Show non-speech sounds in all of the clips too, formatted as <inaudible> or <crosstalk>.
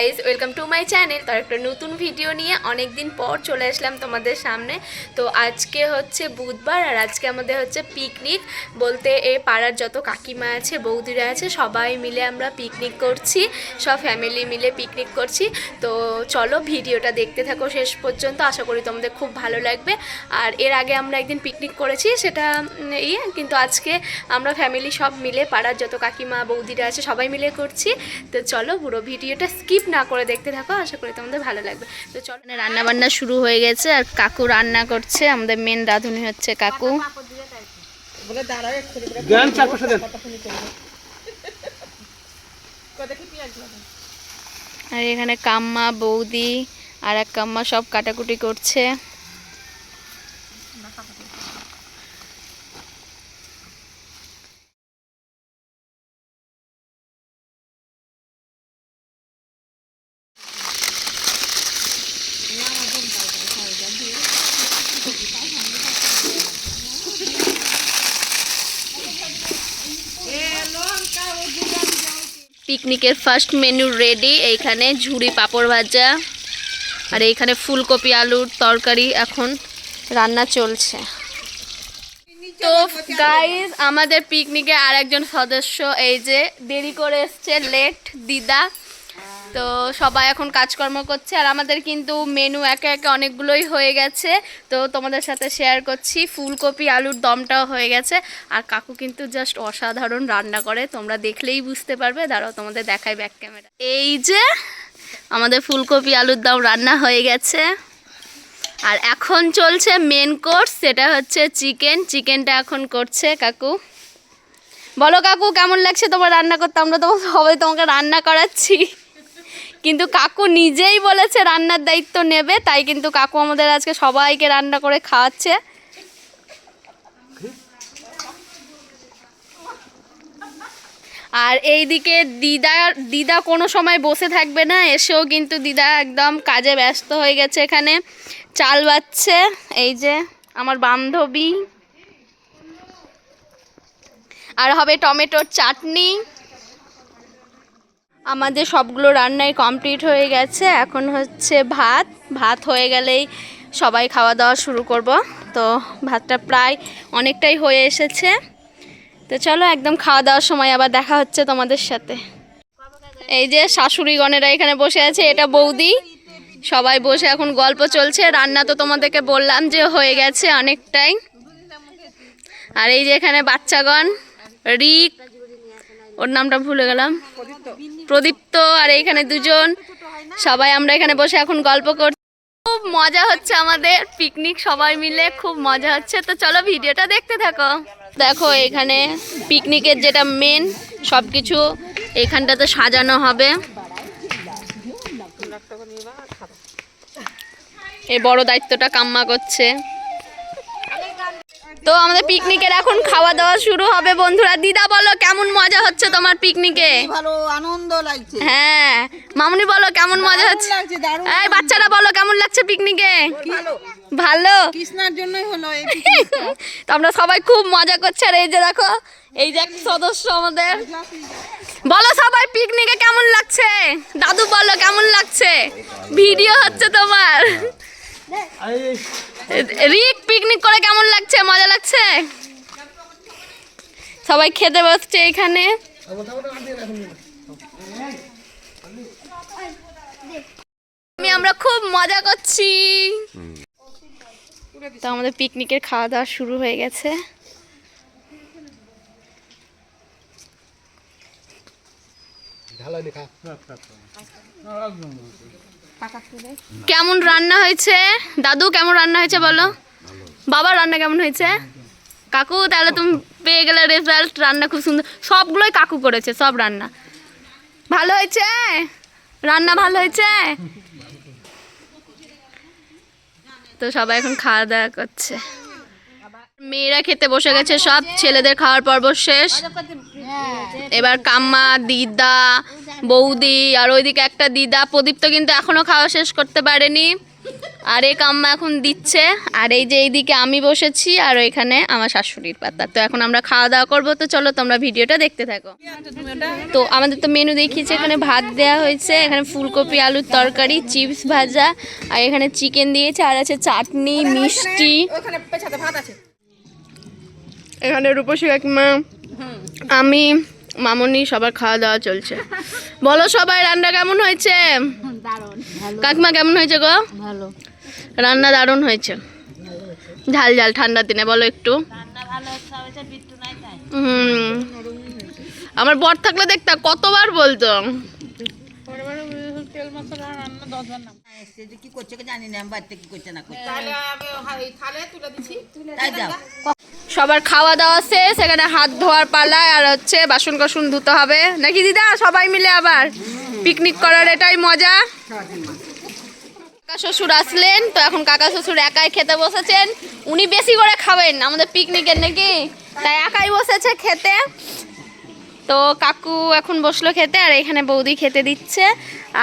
Guys welcome to my channel তার একটা নতুন ভিডিও নিয়ে অনেক দিন পর চলে আসলাম তোমাদের সামনে। তো আজকে হচ্ছে বুধবার আর আজকে আমাদের হচ্ছে পিকনিক বলতে এ পাড়ার যত কাকিমা আছে, বৌদিরা আছে, সবাই মিলে আমরা পিকনিক করছি। সব ফ্যামিলি মিলে পিকনিক করছি। তো চলো ভিডিওটা দেখতে থাকো শেষ পর্যন্ত। আশা করি তোমাদের খুব ভালো লাগবে। আর এর আগে আমরা একদিন পিকনিক করেছি, সেটা ইয়ে কিন্তু আজকে আমরা ফ্যামিলি সব মিলে পাড়ার যত কাকিমা, বৌদিরা আছে, সবাই মিলে করছি। তো চলো পুরো ভিডিওটা স্কিপ না করে দেখতে থাকো আশা করি তোমাদের ভালো লাগবে। তো চলো। রান্না বান্না শুরু হয়ে গেছে আর কাকু রান্না করছে। আমাদের মেন রাঁধুনি হচ্ছে কাকু। আর এখানে কাম্মা বৌদি আর এক কাম্মা সব কাটাকুটি করছে। পিকনিকের ফার্স্ট মেনু রেডি এইখানে ঝুড়ি পাঁপড় ভাজা, আর এইখানে ফুলকপি, আলুর তরকারি, এখন রান্না চলছে। তো গাইজ আমাদের পিকনিকে আর একজন সদস্য, এই যে দেরি করে এসছে লেট দিদা। তো সবাই এখন কাজকর্ম করছে, আর আমাদের কিন্তু মেনু একে একে অনেকগুলোই হয়ে গেছে। তো তোমাদের সাথে শেয়ার করছি, ফুলকপি, আলুর দমটাও হয়ে গেছে। আর কাকু কিন্তু জাস্ট অসাধারণ রান্না করে, তোমরা দেখলেই বুঝতে পারবে। দাঁড়াও, তোমাদের দেখাই ব্যাক ক্যামেরা এই যে আমাদের ফুলকপি, আলুর দম রান্না হয়ে গেছে। আর এখন চলছে মেন কোর্স সেটা হচ্ছে চিকেন চিকেনটা এখন করছে কাকু। বলো কাকু, কেমন লাগছে তোমার রান্না করতে? আমরা তো সবাই তোমাকে রান্না করাচ্ছি। কিন্তু কাকু নিজেই বলেছে রান্নার দায়িত্ব নেবে, তাই কিন্তু কাকু আমাদের আজকে সবাইকে রান্না করে খাওয়াচ্ছে। আর এইদিকে দিদা দিদা কোনো সময় বসে থাকবে না, এসেও কিন্তু দিদা একদম কাজে ব্যস্ত হয়ে গেছে এখানে। চাল বাচ্ছে এই যে আমার বান্ধবী। আর হবে টমেটোর চাটনি। আমাদের সবগুলো রান্নাই কমপ্লিট হয়ে গেছে। এখন হচ্ছে ভাত। ভাত হয়ে গেলেই সবাই খাওয়া দাওয়া শুরু করব। তো ভাতটা প্রায় অনেকটাই হয়ে এসেছে। তো চলো একদম খাওয়া দাওয়ার সময় আবার দেখা হচ্ছে তোমাদের সাথে। এই যে শাশুড়িগণেরা এখানে বসে আছে, এটা বৌদি। সবাই বসে এখন গল্প চলছে। রান্না তো তোমাদেরকে বললাম যে হয়ে গেছে অনেকটাই। আর এই যে এখানে বাচ্চাগণ, রিক, ওর নামটা ভুলে গেলাম। প্রদীপ্ত আর এইখানে দুজন। সবাই আমরা এখানে বসে এখন গল্প করছি। খুব মজা হচ্ছে আমাদের পিকনিক সবাই মিলে, খুব মজা হচ্ছে। তো চলো ভিডিওটা দেখতে থাকো। দেখো এখানে পিকনিকের যেটা মেন সব কিছু এখানটাতে সাজানো হবে। এ বড় দায়িত্বটা কাম্মা করছে। তো আমাদের পিকনিকের এখন খাওয়া দাওয়া শুরু হবে বন্ধুরা। দিদা বলো কেমন মজা হচ্ছে তোমার পিকনিকে ভালো আনন্দ লাগছে। হ্যাঁ। মামুনি বলো কেমন মজা হচ্ছে? এই বাচ্চারা বলো কেমন লাগছে পিকনিকে ভালো। কৃষ্ণার জন্যই হলো এই <laughs> তো আমরা সবাই খুব মজা করছি আর এই যে দেখো এই যে এক সদস্য আমাদের। বলো সবাই পিকনিকে কেমন লাগছে? দাদু বলো কেমন লাগছে? ভিডিও হচ্ছে তোমার। রিক পিকনিক করে কেমন লাগছে? মজা লাগছে? সবাই খেতে বসছে এখানে। আমি, আমরা খুব মজা করছি। তো আমাদের পিকনিকের খাওয়া দাওয়া শুরু হয়ে গেছে। কেমন রান্না হয়েছে? দাদু, কেমন রান্না হয়েছে বলো? বাবা রান্না কেমন হয়েছে? কাকু, তাহলে তুমি পেয়ে গেলে রেজাল্ট রান্না খুব সুন্দর। সবগুলোই কাকু করেছে, সব রান্না। ভালো হয়েছে? রান্না ভালো হয়েছে? তো সবাই এখন খাওয়া দাওয়া করছে। মেয়েরা খেতে বসে গেছে, সব ছেলেদের খাওয়ার পর্ব শেষ। এবার কাম্মা, দিদা, বৌদি আর ওইদিকে একটা দিদা। প্রদীপ তো কিন্তু এখনও খাওয়া শেষ করতে পারেনি। আর এই কাম্মা এখন দিচ্ছে। আর এই যে এইদিকে আমি বসেছি আর এখানে আমার শাশুড়ির পাতা। তো এখন আমরা খাওয়া দাওয়া করব। তো চলো তোমরা ভিডিওটা দেখতে থাকো। তো আমাদের তো মেনু দেখিয়েছে, এখানে ভাত দেওয়া হয়েছে, এখানে ফুলকপি, আলুর তরকারি, চিপস ভাজা, আর এখানে চিকেন দিয়েছে, আর আছে চাটনি, মিষ্টি। এখানে রূপসী কাকিমা আমি মামনি সবার খাওয়া দাওয়া চলছে। বলো সবাই রান্না কেমন হয়েছে? কাকিমা কেমন হয়েছে গো? ভালো। রান্না দারুণ হয়েছে। ঝাল ঝাল ঠান্ডার দিনে বলো একটু। হুম। আমার বর থাকলে দেখতা কতবার বলতো? কি করছে জানি না আমি বাড়িতে কি করছে না করছে। সবার খাওয়া দাওয়া শেষ, এখানে হাত ধোয়ার পালা আর হচ্ছে বাসন কোসন ধুতে হবে। নাকি দিদা, সবাই মিলে আবার পিকনিক করার এটাই মজা? কাকা শ্বশুর আসলেন, তো এখন কাকা শ্বশুর একাই খেতে বসেছেন। উনি বেশি করে খাবেন, আমাদের পিকনিকের নাকি? তাই একাই বসেছে খেতে। তো কাকু এখন বসল খেতে, আর এখানে বৌদি খেতে দিচ্ছে,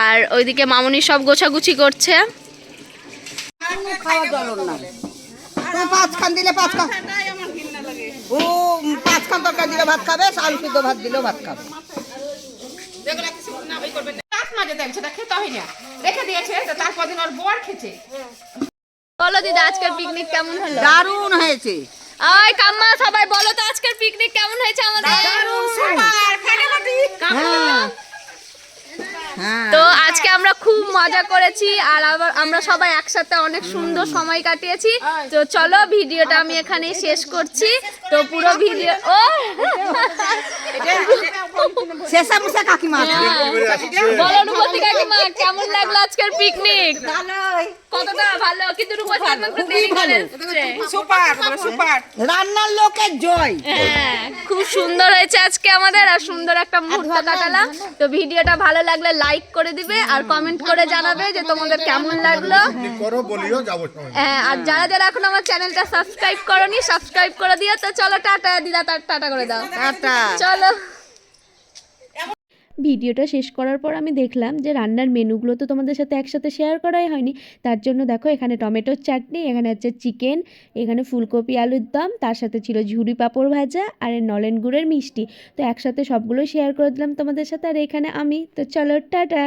আর ওইদিকে মামুনি সব গোছাগুছি করছে। খাওয়া দিলে ও পাঁচ খান তরকারি দিলে ভাত খাবে আলু সিদ্ধ ভাত দিলেও ভাত খাবে। বলো দিদা আজকের পিকনিক কেমন হলো? দারুণ হয়েছে। আয় কাম্মা সবাই বলো তো আজকের পিকনিক কেমন হয়েছে আমাদের? হ্যাঁ। তো আজকে আমরা খুব মজা করেছি আর আবার আমরা সবাই একসাথে অনেক সুন্দর সময় কাটিয়েছি। তো চলো ভিডিওটা আমি এখানেই শেষ করছি। তো পুরো ভিডিও ও! বলো রূপতী কাকিমা কেমন লাগল আজকের পিকনিক কতটা ভালো? কিন্তু রূপতী কাকিমা একটু দেরি করে এসেছে। রান্নার লোকের জয়। হ্যাঁ খুব সুন্দর হয়েছে আজকে আমাদের আর সুন্দর একটা মুহূর্ত কাটালাম। তো ভিডিওটা ভালো লাগলে লাইক করে দিবে আর কমেন্ট করে জানাবে যে তোমাদের কেমন লাগল। করো বলিও যাব হ্যাঁ আর যারা যারা এখন আমার চ্যানেলটা সাবস্ক্রাইব করনি সাবস্ক্রাইব করে দিও। তো চলো টাটা দিদা তার টাটা করে দাও। টাটা। চলো। ভিডিওটা শেষ করার পর আমি দেখলাম যে রান্নার মেনুগুলো তো তোমাদের সাথে একসাথে শেয়ার করাই হয়নি। তার জন্য দেখো, এখানে টমেটোর চাটনি, এখানে হচ্ছে চিকেন এখানে ফুলকপি আলুর দম, তার সাথে ছিল ঝুড়ি পাঁপড় ভাজা আর নলেন গুড়ের মিষ্টি। তো একসাথে সবগুলো শেয়ার করে দিলাম তোমাদের সাথে, আর এখানে আমি। তো চলো, টাটা!